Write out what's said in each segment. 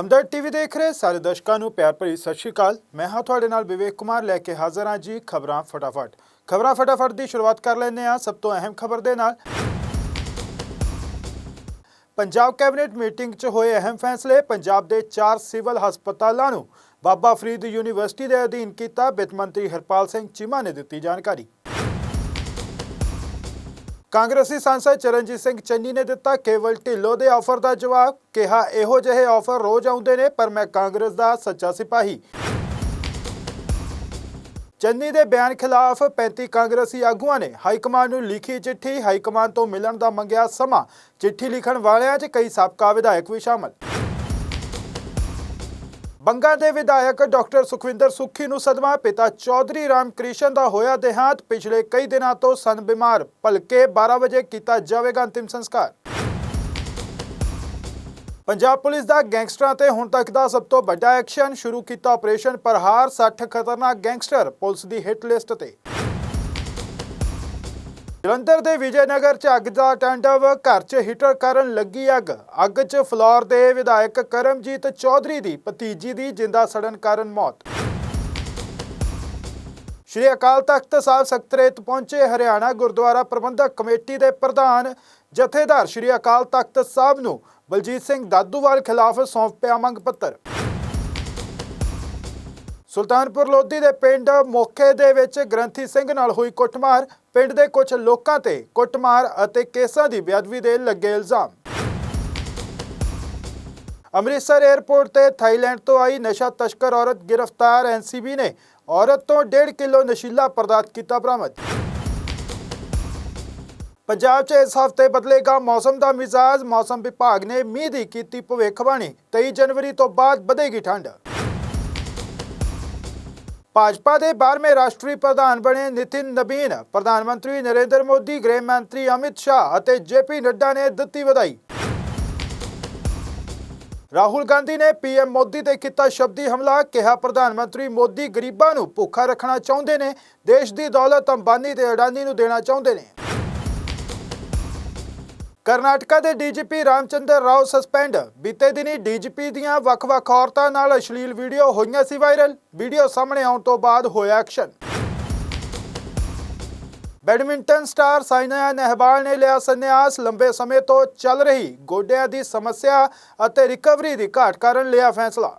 ਹਮਦਰਦ TV ਦੇਖ ਰਹੇ ਸਾਰੇ ਦਰਸ਼ਕਾਂ ਨੂੰ ਪਿਆਰ ਭਰੀ ਸਤਿ ਸ਼੍ਰੀ ਅਕਾਲ। ਮੈਂ ਹਾਂ ਤੁਹਾਡੇ ਨਾਲ ਵਿਵੇਕ ਕੁਮਾਰ, ਲੈ ਕੇ ਹਾਜ਼ਰ ਹਾਂ ਜੀ ਖਬਰਾਂ ਫਟਾਫਟ। ਖਬਰਾਂ ਫਟਾਫਟ ਦੀ ਸ਼ੁਰੂਆਤ ਕਰ ਲੈਂਦੇ ਹਾਂ। ਸਭ ਤੋਂ ਅਹਿਮ ਖਬਰ ਦੇ ਨਾਲ। ਪੰਜਾਬ ਕੈਬਨਿਟ ਮੀਟਿੰਗ 'ਚ ਹੋਏ ਅਹਿਮ ਫੈਸਲੇ। ਪੰਜਾਬ ਦੇ ਚਾਰ ਸਿਵਲ ਹਸਪਤਾਲਾਂ ਨੂੰ ਬਾਬਾ ਫਰੀਦ ਯੂਨੀਵਰਸਿਟੀ ਦੇ ਅਧੀਨ ਕੀਤਾ। ਵਿੱਤ ਮੰਤਰੀ ਹਰਪਾਲ ਸਿੰਘ ਚੀਮਾ ਨੇ ਦਿੱਤੀ ਜਾਣਕਾਰੀ। ਕਾਂਗਰਸੀ ਸਾਂਸਦ ਚਰਨਜੀਤ ਸਿੰਘ ਚੰਨੀ ਨੇ ਦਿੱਤਾ ਕੇਵਲ ਢਿੱਲੋਂ ਦੇ ਆਫਰ ਦਾ ਜਵਾਬ। ਕਿਹਾ, ਇਹੋ ਜਿਹੇ ਆਫਰ ਰੋਜ਼ ਆਉਂਦੇ ਨੇ, ਪਰ ਮੈਂ ਕਾਂਗਰਸ ਦਾ ਸੱਚਾ ਸਿਪਾਹੀ। ਚੰਨੀ ਦੇ ਬਿਆਨ ਖਿਲਾਫ 35 ਕਾਂਗਰਸੀ ਆਗੂਆਂ ਨੇ ਹਾਈ ਨੂੰ ਲਿਖੀ ਚਿੱਠੀ। ਹਾਈ ਤੋਂ ਮਿਲਣ ਦਾ ਮੰਗਿਆ ਸਮਾਂ। ਚਿੱਠੀ ਲਿਖਣ ਵਾਲਿਆਂ 'ਚ ਕਈ ਸਾਬਕਾ ਵਿਧਾਇਕ ਵੀ ਸ਼ਾਮਲ। ਬੰਗਾ ਦੇ ਵਿਧਾਇਕ ਡਾਕਟਰ ਸੁਖਵਿੰਦਰ ਸੁੱਖੀ ਨੂੰ ਸਦਮਾ ਪਿਤਾ ਚੌਧਰੀ ਰਾਮ ਕ੍ਰਿਸ਼ਨ ਦਾ ਹੋਇਆ ਦੇਹਾਂਤ। ਪਿਛਲੇ ਕਈ ਦਿਨਾਂ ਤੋਂ ਸਨ ਬਿਮਾਰ, ਭਲਕੇ 12 ਵਜੇ ਕੀਤਾ ਜਾਵੇਗਾ ਅੰਤਿਮ ਸੰਸਕਾਰ। ਪੰਜਾਬ ਪੁਲਿਸ ਦਾ ਗੈਂਗਸਟਰਾਂ ਤੇ ਹੁਣ ਤੱਕ ਦਾ ਸਭ ਤੋਂ ਵੱਡਾ ਐਕਸ਼ਨ, ਸ਼ੁਰੂ ਕੀਤਾ ਆਪਰੇਸ਼ਨ ਪ੍ਰਹਾਰ 60 ਖਤਰਨਾਕ ਗੈਂਗਸਟਰ, ਪੁਲਿਸ ਦੀ ਹਿੱਟ ਲਿਸਟ ਤੇ। ਜਲੰਧਰ ਦੇ ਵਿਜੇਨਗਰ 'ਚ ਅੱਗ ਦਾ ਟਾਂਡਵ, ਘਰ 'ਚ ਹੀਟਰ ਕਾਰਨ ਲੱਗੀ ਅੱਗ। ਅੱਗ 'ਚ ਫਲੋਰ ਦੇ ਵਿਧਾਇਕ ਕਰਮਜੀਤ ਚੌਧਰੀ ਦੀ ਭਤੀਜੀ ਦੀ ਜਿੰਦਾ ਸੜਨ ਕਾਰਨ ਮੌਤ। ਸ਼੍ਰੀ ਅਕਾਲ ਤਖਤ ਸਾਹਿਬ ਸਕੱਤਰੇਤ ਪਹੁੰਚੇ ਹਰਿਆਣਾ ਗੁਰਦੁਆਰਾ ਪ੍ਰਬੰਧਕ ਕਮੇਟੀ ਦੇ ਪ੍ਰਧਾਨ ਜਥੇਦਾਰ ਸ਼੍ਰੀ ਅਕਾਲ ਤਖਤ ਸਾਹਿਬ ਨੂੰ ਬਲਜੀਤ ਸਿੰਘ ਦਾਦੂਵਾਲ ਖਿਲਾਫ ਸੌਂਪਿਆ ਮੰਗ ਪੱਤਰ। ਸੁਲਤਾਨਪੁਰ ਲੋਧੀ ਦੇ ਪਿੰਡ ਮੋਖੇ ਦੇ ਵਿੱਚ ਗ੍ਰੰਥੀ ਸਿੰਘ ਨਾਲ ਹੋਈ ਕੁੱਟਮਾਰ। ਪਿੰਡ ਦੇ ਕੁਝ ਲੋਕਾਂ ਤੇ ਕੁੱਟਮਾਰ ਅਤੇ ਕੇਸਾਂ ਦੀ ਬੇਅਦਬੀ ਦੇ ਲੱਗੇ ਇਲਜ਼ਾਮ। ਅੰਮ੍ਰਿਤਸਰ 에ਅਰਪੋਰਟ ਤੇ ਥਾਈਲੈਂਡ ਤੋਂ ਆਈ ਨਸ਼ਾ ਤਸਕਰ ਔਰਤ ਗ੍ਰਿਫਤਾਰ। ਐਨਸੀਬੀ ਨੇ ਔਰਤ ਤੋਂ 1.5 ਕਿਲੋ ਨਸ਼ੀਲਾ ਪਦਾਰਥ ਕੀਤਾ ਬਰਾਮਦ। ਪੰਜਾਬ 'ਚ ਇਸ ਹਫ਼ਤੇ ਬਦਲੇਗਾ ਮੌਸਮ ਦਾ ਮਿਜ਼ਾਜ। ਮੌਸਮ ਵਿਭਾਗ ਨੇ ਮੀਂਹ ਦੀ ਕੀਤੀ ਭਵਿੱਖਬਾਣੀ। 23 ਜਨਵਰੀ ਤੋਂ ਬਾਅਦ ਵਧੇਗੀ ਠੰਡ। ਭਾਜਪਾ ਦੇ 12ਵੇਂ ਰਾਸ਼ਟਰੀ ਪ੍ਰਧਾਨ ਬਣੇ ਨਿਤਿਨ ਨਬੀਨ, ਪ੍ਰਧਾਨ ਮੰਤਰੀ ਨਰਿੰਦਰ ਮੋਦੀ, ਗ੍ਰਹਿ ਮੰਤਰੀ ਅਮਿਤ ਸ਼ਾਹ ਅਤੇ ਜੇਪੀ ਨੱਡਾ ਨੇ ਦਿੱਤੀ ਵਧਾਈ। ਰਾਹੁਲ ਗਾਂਧੀ ਨੇ ਪੀਐਮ ਮੋਦੀ ਤੇ ਕੀਤਾ ਸ਼ਬਦੀ ਹਮਲਾ, ਕਿਹਾ ਪ੍ਰਧਾਨ ਮੰਤਰੀ ਮੋਦੀ ਗਰੀਬਾਂ ਨੂੰ ਭੁੱਖਾ ਰੱਖਣਾ ਚਾਹੁੰਦੇ ਨੇ, ਦੇਸ਼ ਦੀ ਦੌਲਤ ਅੰਬਾਨੀ ਤੇ ਅਡਾਨੀ ਨੂੰ ਦੇਣਾ ਚਾਹੁੰਦੇ ਨੇ। ਕਰਨਾਟਕਾ ਦੇ ਡੀਜੀਪੀ ਰਾਮਚੰਦਰ ਰਾਓ ਸਸਪੈਂਡ ਬੀਤੇ ਦਿਨੀ ਡੀਜੀਪੀ ਦੀਆਂ ਵੱਖ-ਵੱਖ ਔਰਤਾਂ ਨਾਲ ਅਸ਼ਲੀਲ ਵੀਡੀਓ ਹੋਈਆਂ ਸੀ ਵਾਇਰਲ। ਵੀਡੀਓ ਸਾਹਮਣੇ ਆਉਣ ਤੋਂ ਬਾਅਦ ਹੋਇਆ action. Badminton star Saina Nehwal ਨੇ ਲਿਆ ਸੰਨਿਆਸ। ਲੰਬੇ ਸਮੇਂ ਤੋਂ ਚੱਲ ਰਹੀ ਗੋਡਿਆਂ ਦੀ ਸਮੱਸਿਆ ਅਤੇ ਰਿਕਵਰੀ ਦੀ ਘਾਟ ਕਾਰਨ ਲਿਆ ਫੈਸਲਾ।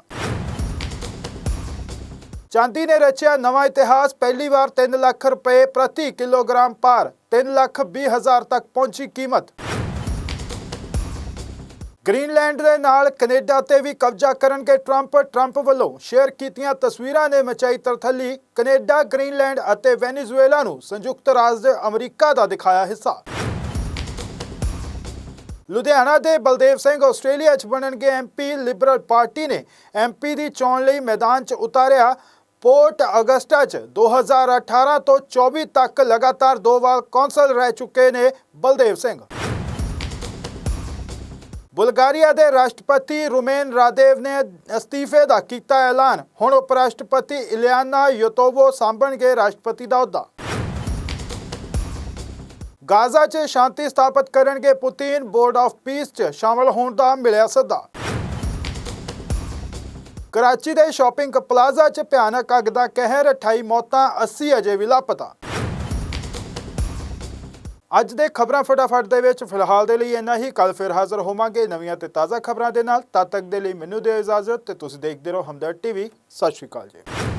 ਚਾਂਦੀ ਨੇ ਰਚਿਆ ਨਵਾਂ ਇਤਿਹਾਸ। ਪਹਿਲੀ ਵਾਰ 3 ਲੱਖ ਰੁਪਏ ਪ੍ਰਤੀ ਕਿਲੋਗ੍ਰਾਮ ਪਾਰ 3 ਲੱਖ 20 ਹਜ਼ਾਰ ਤੱਕ ਪਹੁੰਚੀ ਕੀਮਤ। ਗ੍ਰੀਨਲੈਂਡ ਦੇ ਨਾਲ ਕੈਨੇਡਾ ਤੇ ਵੀ ਕਬਜ਼ਾ ਕਰਨਗੇ ਟਰੰਪ। ਟਰੰਪ ਵੱਲੋਂ ਸ਼ੇਅਰ ਕੀਤੀਆਂ ਤਸਵੀਰਾਂ ਨੇ ਮਚਾਈ ਤਰਥੱਲੀ। ਕੈਨੇਡਾ, ਗ੍ਰੀਨਲੈਂਡ ਅਤੇ ਵੈਨੇਜ਼ੁਏਲਾ ਨੂੰ ਸੰਯੁਕਤ ਰਾਜ ਅਮਰੀਕਾ ਦਾ ਦਿਖਾਇਆ ਹਿੱਸਾ। ਲੁਧਿਆਣਾ ਦੇ ਬਲਦੇਵ ਸਿੰਘ ਆਸਟ੍ਰੇਲੀਆ 'ਚ ਬਣਨਗੇ ਐਮਪੀ ਲਿਬਰਲ ਪਾਰਟੀ ਨੇ ਐਮਪੀ ਦੀ ਚੋਣ ਲਈ ਮੈਦਾਨ 'ਚ ਉਤਾਰਿਆ। ਪੋਰਟ ਅਗਸਟਾ 'ਚ 2018 ਤੋਂ 24 ਤੱਕ ਲਗਾਤਾਰ ਦੋ ਵਾਰ ਕੌਂਸਲ ਰਹਿ ਚੁੱਕੇ ਨੇ ਬਲਦੇਵ ਸਿੰਘ। ਬੁਲਗਾਰੀਆ ਦੇ ਰਾਸ਼ਟਰਪਤੀ ਰੁਮੇਨ ਰਾਦੇਵ ਨੇ ਅਸਤੀਫੇ ਦਾ ਕੀਤਾ ਐਲਾਨ। ਹੁਣ ਉਪ ਰਾਸ਼ਟਰਪਤੀ ਇਲਿਆਨਾ ਯੋਤੋਵੋ ਸਾਂਭਣਗੇ ਰਾਸ਼ਟਰਪਤੀ ਦਾ ਅਹੁਦਾ। ਗਾਜ਼ਾ 'ਚ ਸ਼ਾਂਤੀ ਸਥਾਪਿਤ ਕਰਨਗੇ ਪੁਤਿਨ। ਬੋਰਡ ਆਫ ਪੀਸ 'ਚ ਸ਼ਾਮਲ ਹੋਣ ਦਾ ਮਿਲਿਆ ਸੱਦਾ। ਕਰਾਚੀ ਦੇ ਸ਼ਾਪਿੰਗ ਪਲਾਜ਼ਾ 'ਚ ਭਿਆਨਕ ਅੱਗ ਦਾ ਕਹਿਰ। 28 ਮੌਤਾਂ 80 ਅਜੇ ਵੀ ਲਾਪਤਾ। ਅੱਜ ਦੇ ਖਬਰਾਂ ਫਟਾਫਟ ਦੇ ਵਿੱਚ, ਫਿਲਹਾਲ ਦੇ ਲਈ ਇੰਨਾ ਹੀ। ਕੱਲ ਫਿਰ ਹਾਜ਼ਰ ਹੋਵਾਂਗੇ ਨਵੀਆਂ ਤੇ ਤਾਜ਼ਾ ਖਬਰਾਂ ਦੇ ਨਾਲ। ਤਦ ਤੱਕ ਦੇ ਲਈ ਮੈਨੂੰ ਦਿਓ ਇਜਾਜ਼ਤ ਤੇ ਤੁਸੀਂ ਦੇਖਦੇ ਰਹੋ ਹਮਦਰਦ ਟੀਵੀ। ਸਤਿ ਸ਼੍ਰੀ ਅਕਾਲ ਜੀ।